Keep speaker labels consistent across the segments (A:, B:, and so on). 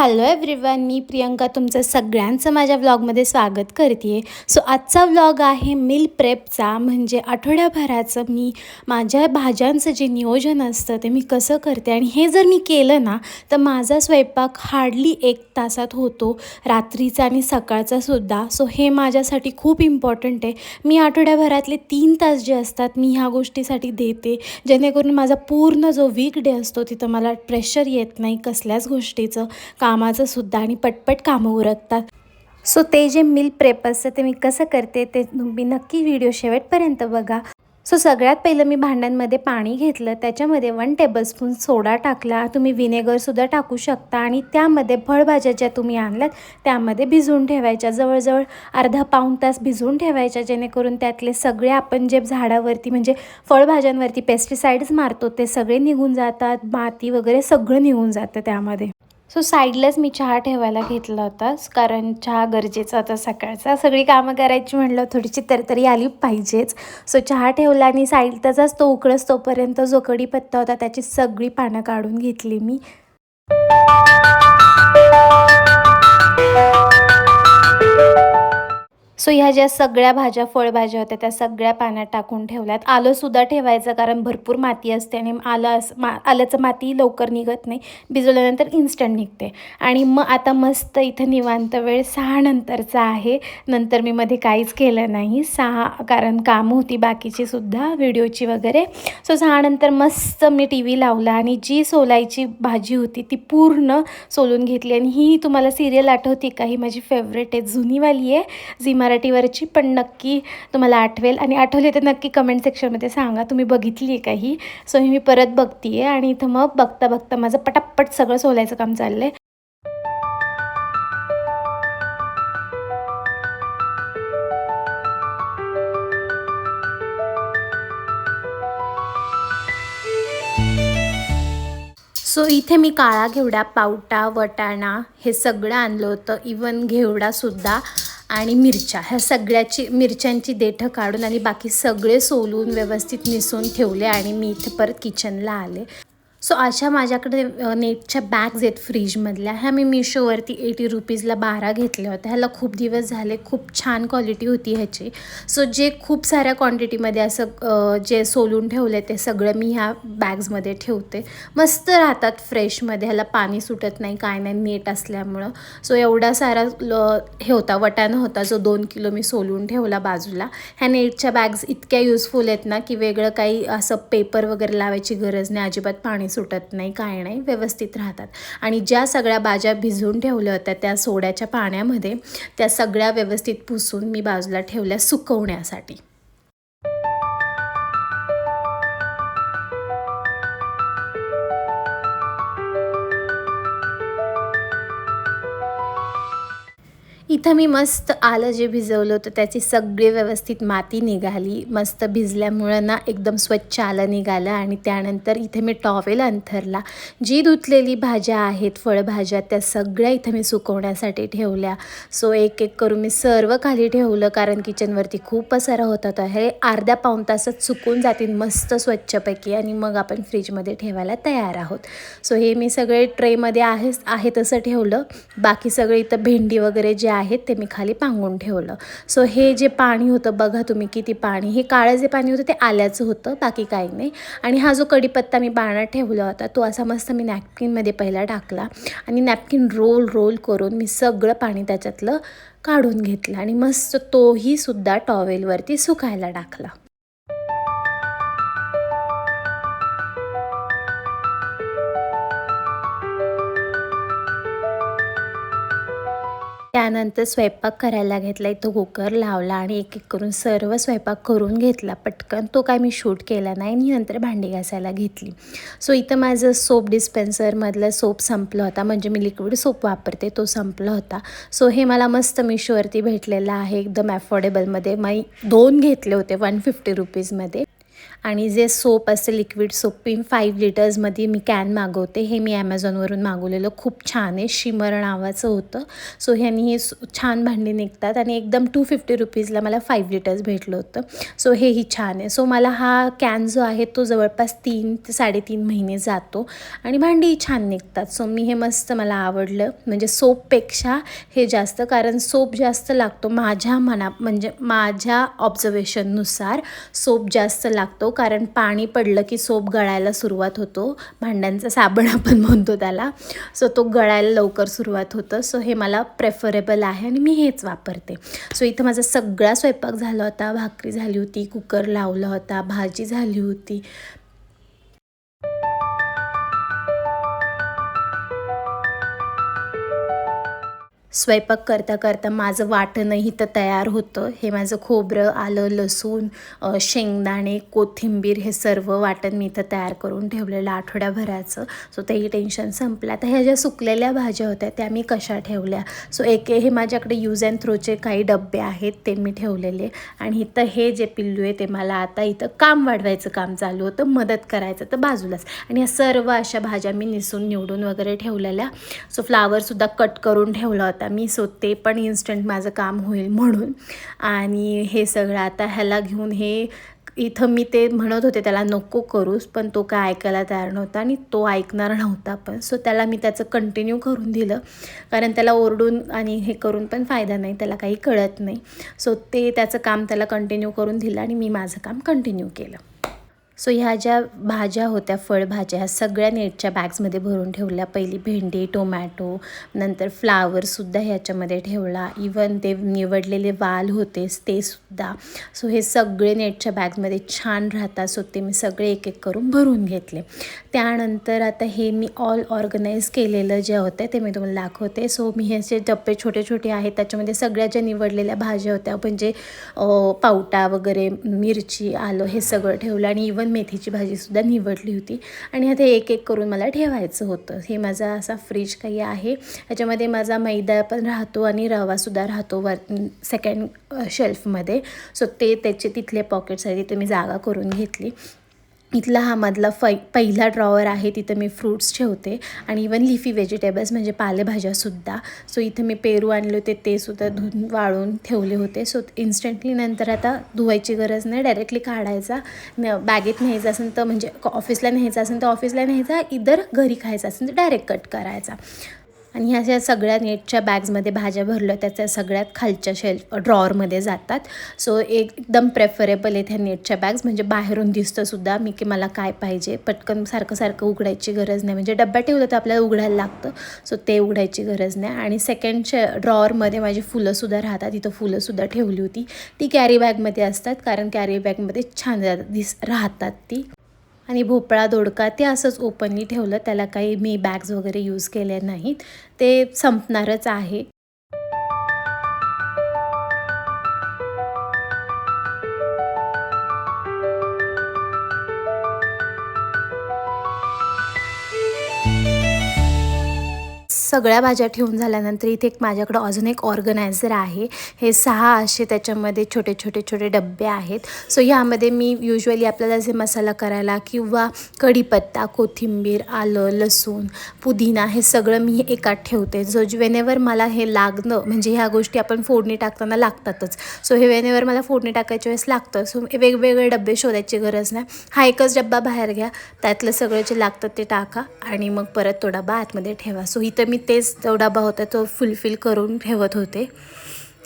A: Hello everyone मी प्रियंका तुमचं सगळ्यांचं माझ्या व्लॉगमध्ये स्वागत करते आहे सो आजचा व्लॉग आहे मिल प्रेपचा म्हणजे आठवड्याभराचं मी माझ्या भाज्यांचं जे नियोजन असतं ते मी कसं करते आणि हे जर मी केलं ना तर माझा स्वयंपाक हार्डली एक तासात होतो. रात्रीचा आणि सकाळचा सुद्धा. सो हे माझ्यासाठी खूप इम्पॉर्टंट आहे. मी आठवड्याभरातले तीन तास जे असतात मी ह्या गोष्टीसाठी देते. जेणेकरून माझा पूर्ण जो वीक डे असतो तिथं मला प्रेशर येत नाही कसल्याच गोष्टीचं. कामाचं सुद्धा आणि पटपट कामं उरकतात. सो ते जे मिल प्रेप असतं ते मी कसं करते ते तुम्ही नक्की व्हिडिओ शेवटपर्यंत बघा. सो सगळ्यात पहिलं मी भांड्यांमध्ये पाणी घेतलं त्याच्यामध्ये वन टेबलस्पून सोडा टाकला. तुम्ही विनेगरसुद्धा टाकू शकता आणि त्यामध्ये फळभाज्या ज्या तुम्ही आणल्यात त्यामध्ये भिजवून ठेवायच्या. जवळजवळ अर्धा पाऊण तास भिजवून ठेवायच्या जेणेकरून त्यातले सगळे आपण जे झाडावरती म्हणजे फळभाज्यांवरती पेस्टिसाइड्स मारतो ते सगळे निघून जातात माती वगैरे सगळं निघून जातं त्यामध्ये. सो साईडलाच मी चहा ठेवायला घेतला होता. कारण चहा गरजेचा होता सकाळचा. सगळी कामं करायची म्हटलं थोडीशी तरतरी आली पाहिजेच. सो चहा ठेवला आणि साईडचाच तो उकळस तोपर्यंत जो कढीपत्ता होता त्याची सगळी पानं काढून घेतली मी. सो ह्या ज्या सगळ्या भाज्या फळभाज्या होत्या त्या सगळ्या पाण्यात टाकून ठेवल्यात. आलंसुद्धा ठेवायचं कारण भरपूर माती असते आणि आलं अस मा आल्याचं माती लवकर निघत नाही. भिजवल्यानंतर इन्स्टंट निघते. आणि मग आता मस्त इथं निवांत वेळ सहा नंतरचा आहे. नंतर मी मध्ये काहीच केलं नाही. सहा कारण कामं होती बाकीची सुद्धा व्हिडिओची वगैरे. सो सहा नंतर मस्त मी टी व्ही लावला आणि जी सोलायची भाजी होती ती पूर्ण सोलून घेतली. आणि ही तुम्हाला सिरियल आठवते का? ही माझी फेवरेट आहे जुनीवाली आहे झी मराठीवरची पण नक्की तुम्हाला आठवेल. आणि आठवली तर नक्की कमेंट सेक्शनमध्ये सांगा तुम्ही बघितली आहे का ही सो ही मी परत बघते आहे आणि इथं मग बघता बघता माझं पटापट सगळं सोलायचं काम चाललं आहे सो इथे मी काळा घेवडा पावटा वटाणा हे सगळं आणलं होतं. इवन घेवडासुद्धा आणि मिरच्या ह्या सगळ्याची मिरच्यांची देठं काढून आणि बाकी सगळे सोलून व्यवस्थित मिसळून ठेवले आणि मी इथे परत किचनला आले. सो अशा माझ्याकडे नेटच्या बॅग्ज आहेत फ्रीजमधल्या ह्या मी मिशोवरती एटी रुपीजला बारा घेतल्या होत्या. ह्याला खूप दिवस झाले खूप छान क्वालिटी होती ह्याची. सो जे खूप साऱ्या क्वांटिटीमध्ये असं जे सोलून ठेवले ते सगळं मी ह्या बॅग्समध्ये ठेवते. मस्त राहतात फ्रेशमध्ये ह्याला पाणी सुटत नाही काय नाही नेट असल्यामुळं. सो एवढा सारा ल हे होता वटाणा होता जो दोन किलो मी सोलून ठेवला बाजूला. ह्या नेटच्या बॅग्स इतक्या युजफुल आहेत ना की वेगळं काही असं पेपर वगैरे लावायची गरज नाही. अजिबात पाणी सुटत नाही काय नाही व्यवस्थित राहतात. आणि ज्या सगळ्या भाज्या भिजवून ठेवल्या होत्या त्या सोड्याच्या पाण्यामध्ये त्या सगळ्या व्यवस्थित पुसून मी बाजूला ठेवल्या सुकवण्यासाठी. इथं मी मस्त आलं जे भिजवलं होतं त्याची सगळी व्यवस्थित माती निघाली. मस्त भिजल्यामुळं ना एकदम स्वच्छ आलं निघालं आणि त्यानंतर इथे मी टॉवेल अंथरला. जी धुतलेली भाज्या आहेत फळभाज्या त्या सगळ्या इथं मी सुकवण्यासाठी ठेवल्या. सो एक एक करून मी सर्व खाली ठेवलं कारण किचनवरती खूप पसारा होतात होता. हे अर्ध्या पाऊण तासात सुकून जातील मस्त स्वच्छपैकी आणि मग आपण फ्रीजमध्ये ठेवायला तयार आहोत. सो हे मी सगळे ट्रेमध्ये आहे आहे तसं ठेवलं. बाकी सगळे इथं भेंडी वगैरे जे आहे आहेत ते मी खाली पांगून ठेवलं. सो हे जे पाणी होतं बघा तुम्ही किती पाणी. हे काळं जे पाणी होतं ते आल्याचं होतं बाकी काही नाही. आणि हा जो कढीपत्ता मी पाण्यात ठेवला होता तो असा मस्त मी नॅपकिनमध्ये पहिला टाकला आणि नॅपकिन रोल रोल करून मी सगळं पाणी त्याच्यातलं काढून घेतलं आणि मस्त तोही सुद्धा टॉवेलवरती सुकायला टाकला. त्यानंतर स्वयंपाक करायला घेतला इथं कुकर लावला आणि एक एक करून सर्व स्वयंपाक करून घेतला. पटकन तो काय मी शूट केला नाही आणि नंतर भांडी घासायला घेतली. सो इथं माझं सोप डिस्पेन्सरमधलं सोप संपला होता. म्हणजे मी लिक्विड सोप वापरते तो संपला होता. सो हे मला मस्त मिशोवरती भेटलेलं आहे एकदम अफोर्डेबलमध्ये मी दोन घेतले होते वन फिफ्टी रुपीजमध्ये आणि जे सोप असते लिक्विड सोप फाईव्ह लिटर्समध्ये मी कॅन मागवते. हे मी ॲमेझॉनवरून मागवलेलं. खूप छान आहे. शिमर नावाचं होतं. सो ह्यानी हे छान भांडी निघतात आणि एकदम टू फिफ्टी रुपीजला मला फाईव्ह लिटर्स भेटलं होतं. सो हेही छान आहे. सो मला हा कॅन जो आहे तो जवळपास तीन ते साडेतीन महिने जातो आणि भांडीही छान निघतात. सो मी हे मस्त मला आवडलं. म्हणजे सोपपेक्षा हे जास्त कारण सोप जास्त लागतो माझ्या मना म्हणजे माझ्या ऑब्झर्वेशननुसार सोप जास्त लागतो. कारण पाणी पडलं की सोप गळायला सुरुवात होतो. भांड्यांचा साबण आपण म्हणतो त्याला. सो तो गळायला लवकर सुरुवात होतं. सो हे मला प्रेफरेबल आहे आणि मी हेच वापरते. सो इथं माझा सगळा स्वयंपाक झाला होता. भाकरी झाली होती कुकर लावला होता भाजी झाली होती. स्वयंपाक करता करता माझं वाटणही तर तयार होतं. हे माझं खोबरं आलं लसूण शेंगदाणे कोथिंबीर हे सर्व वाटण मी इथं तयार करून ठेवलेलं आठवड्याभराचं. सो तेही टेन्शन संपलं. आता ह्या ज्या सुकलेल्या भाज्या होत्या त्या मी कशा ठेवल्या? सो एक हे माझ्याकडे यूज अँड थ्रोचे काही डबे आहेत ते मी ठेवलेले. आणि इथं हे जे पिल्लू आहे ते मला आता इथं काम वाढवायचं काम चालू होतं मदत करायचं तर बाजूलाच. आणि या सर्व अशा भाज्या मी निसून निवडून वगैरे ठेवलेल्या. सो फ्लावरसुद्धा कट करून ठेवला होता. आता मी सो ते पण इन्स्टंट माझं काम होईल म्हणून. आणि हे सगळं आता ह्याला घेऊन हे इथं मी ते म्हणत होते त्याला नको करूस पण तो काय ऐकायला तयार नव्हता आणि तो ऐकणार नव्हता पण. सो त्याला मी त्याचं कंटिन्यू करून दिलं. कारण त्याला ओरडून आणि हे करून पण फायदा नाही त्याला काही कळत नाही. सो ते त्याचं काम त्याला कंटिन्यू करून दिलं आणि मी माझं काम कंटिन्यू केलं. सो ह्या ज्या भाज्या होत्या फळभाज्या ह्या सगळ्या नेटच्या बॅग्समध्ये भरून ठेवल्या. पहिली भेंडी टोमॅटो नंतर फ्लावरसुद्धा ह्याच्यामध्ये ठेवला. इवन ते निवडलेले वाल होतेच तेसुद्धा सो हे सगळे नेटच्या बॅगमध्ये छान राहतात. सो ते मी सगळे एक एक करून भरून घेतले. त्यानंतर आता हे मी ऑल ऑर्गनाईज केलेलं जे होतं ते मी तुम्हाला दाखवते. सो मी हे जे डब्बे छोटे छोटे आहेत त्याच्यामध्ये सगळ्या ज्या निवडलेल्या भाज्या होत्या म्हणजे पावटा वगैरे मिरची आलं हे सगळं ठेवलं. आणि इवन मेथीची भाजीसुद्धा निवडली होती. आणि आता एक एक करून मला ठेवायचं होतं. हे माझा असा फ्रीज काही आहे. ह्याच्यामध्ये माझा मैदा पण राहतो आणि रवासुद्धा राहतो वर सेकंड शेल्फमध्ये सो ते त्याचे तिथले पॉकेट्स आहेत तिथे मी जागा करून घेतली. इथला हा मधला फै पहिला ड्रॉवर आहे तिथं मी फ्रूट्स ठेवते. आणि इवन लिफी व्हेजिटेबल्स म्हणजे पालेभाज्यासुद्धा सो इथं मी पेरू आणले होते ते सुद्धा धुवून वाळून ठेवले होते. सो इन्स्टंटली नंतर आता धुवायची गरज नाही डायरेक्टली काढायचा. न बॅगेत न्यायचा असेल तर म्हणजे ऑफिसला न्यायचा असेल तर ऑफिसला न्यायचा इतर घरी खायचा असेल तर डायरेक्ट कट करायचा. आणि ह्या ज्या सगळ्या नेटच्या बॅग्समध्ये भाज्या भरल्या त्याच्या सगळ्यात खालच्या शेल्फ ड्रॉवरमध्ये जातात. सो एकदम प्रेफरेबल आहेत ह्या नेटच्या बॅग्स. म्हणजे बाहेरून दिसतंसुद्धा मी की मला काय पाहिजे. पटकन सारखं सारखं उघडायची गरज नाही. म्हणजे डब्यात ठेवलं तर आपल्याला उघडायला लागतं. सो ते उघडायची गरज नाही. आणि सेकंडच्या ड्रॉअरमध्ये ड्रॉवरमध्ये माझी फुलंसुद्धा राहतात. तिथं फुलंसुद्धा ठेवली होती. ती कॅरी बॅगमध्ये असतात. कारण कॅरी बॅगमध्ये छान दिस राहतात ती. आणि भोपळा दोडका ते असंच ओपनली ठेवलं. त्याला काही मी बॅग्स वगैरे यूज केले नाहीत. ते संपणारच आहे. सगळ्या भाज्या ठेवून झाल्यानंतर इथे एक माझ्याकडं अजून एक ऑर्गनायझर आहे. हे सहा असे त्याच्यामध्ये छोटे छोटे छोटे डबे आहेत. सो ह्यामध्ये मी युजली आपल्याला जे मसाला करायला किंवा कढीपत्ता कोथिंबीर आलं लसूण पुदिना हे सगळं मी एकात ठेवते. जो वेनेवर मला हे लागणं म्हणजे ह्या गोष्टी आपण फोडणी टाकताना लागतातच. सो हे वेनेवर मला फोडणी टाकायच्या वेळेस लागतं. सो वेगवेगळे डबे शोधायची गरज नाही. हा एकच डब्बा बाहेर घ्या. त्यातलं सगळं जे लागतं ते टाका आणि मग परत तो डबा आतमध्ये ठेवा. सो इथं मी तेच तो डबा होता तो फुलफिल करून ठेवत होते.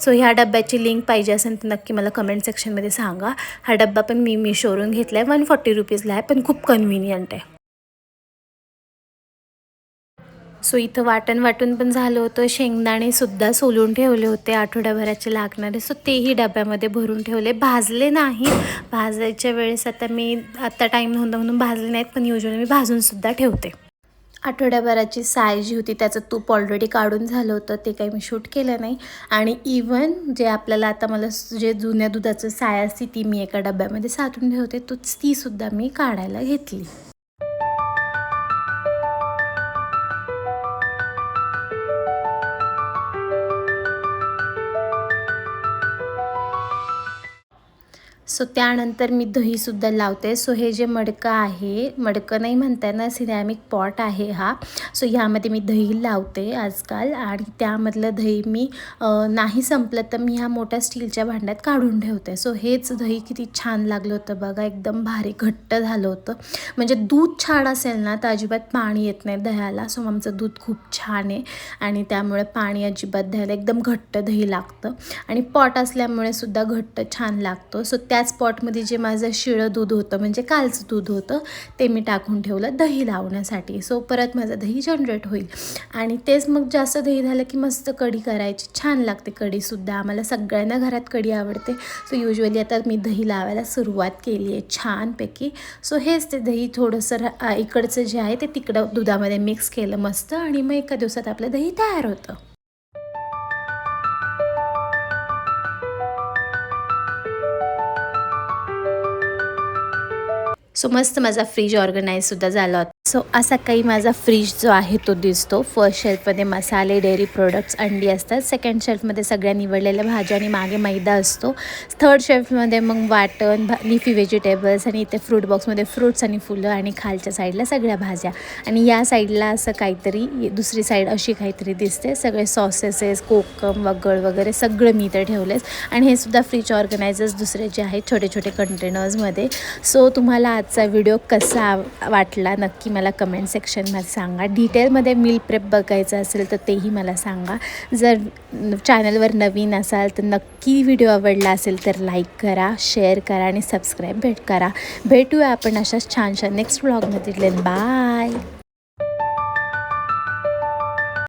A: सो ह्या डब्याची लिंक पाहिजे असेल तर नक्की मला कमेंट सेक्शनमध्ये सांगा. हा डब्बा पण मी मिशोवरून घेतला आहे वन फॉर्टी रुपीजला आहे पण खूप कन्व्हिनियंट आहे. सो इथं वाटण वाटून पण झालं होतं. शेंगदाणे सुद्धा सोलून ठेवले होते आठवड्याभराचे लागणारे. सो तेही डब्यामध्ये भरून ठेवले. भाजले नाही. भाजायच्या वेळेस आता मी आत्ता टाईम नव्हता म्हणून भाजले नाहीत पण युजली मी भाजूनसुद्धा ठेवते. आठवड्याभराची साय जी होती त्याचं तूप ऑलरेडी काढून झालं होतं ते काही मी शूट केलं नाही. आणि इवन जे आपल्याला आता मला जे जुन्या दुधाचं साय असते ती मी एका डब्यामध्ये साठवून ठेवते तोच तीसुद्धा मी काढायला घेतली. सो त्यानंतर मी दहीसुद्धा लावते. सो हे जे मडकं आहे मडकं नाही म्हणता ना सिरॅमिक पॉट आहे हा. सो ह्यामध्ये मी दही लावते आजकाल आणि त्यामधलं दही मी नाही संपलं तर मी ह्या मोठ्या स्टीलच्या भांड्यात काढून ठेवते. सो हेच दही किती छान लागलं होतं बघा. एकदम भारी घट्ट झालं होतं. म्हणजे दूध छान असेल ना तर अजिबात पाणी येत नाही दह्याला. सो आमचं दूध खूप छान आहे आणि त्यामुळे पाणी अजिबात द्यायला एकदम घट्ट दही लागतं. आणि पॉट असल्यामुळे सुद्धा घट्ट छान लागतो. सो त्याच पॉटमध्ये जे माझं शिळं दूध होतं म्हणजे कालचं दूध होतं ते मी टाकून ठेवलं दही लावण्यासाठी. सो परत माझं दही जनरेट होईल. आणि तेच मग जास्त दही झालं की मस्त कढी करायची. छान लागते कढीसुद्धा. आम्हाला सगळ्यांना घरात कढी आवडते. सो युजली आता मी दही लावायला सुरुवात केली आहे छानपैकी. सो हेच ते दही थोडंसं इकडचं जे आहे ते तिकडं दुधामध्ये मिक्स केलं मस्त. आणि मग एका दिवसात आपलं दही तयार होतं. सो मस्त माझा फ्रीज ऑर्गनाईजसुद्धा झाला होता. सो असा काही माझा फ्रीज जो आहे तो दिसतो. फर्स्ट शेल्फमध्ये मसाले डेअरी प्रोडक्ट्स अंडी असतात. सेकंड शेल्फमध्ये सगळ्या निवडलेल्या भाज्या आणि मागे मैदा असतो. थर्ड शेल्फमध्ये मग वाटण भा लिफी व्हेजिटेबल्स आणि इथे फ्रूट बॉक्समध्ये फ्रूट्स आणि फुलं आणि खालच्या साईडला सगळ्या भाज्या. आणि या साईडला असं काहीतरी दुसरी साईड अशी काहीतरी दिसते. सगळे सॉसेसेस कोकम वगळ वगैरे सगळं मी इथे ठेवलेस आणि हे सुद्धा फ्रीज ऑर्गनायझर्स दुसरे जे आहेत छोटे छोटे कंटेनर्समध्ये सो तुम्हाला आज आजचा व्हिडिओ कसा वाटला नक्की मला कमेंट सेक्शनमध्ये सांगा. डिटेलमध्ये मील प्रेप बघायचं असेल तर तेही मला सांगा. जर चॅनलवर नवीन असाल तर नक्की व्हिडिओ आवडला असेल तर लाईक करा शेअर करा आणि सबस्क्राईब भेट करा. भेटूया आपण अशाच छानशा नेक्स्ट ब्लॉगमध्ये बाय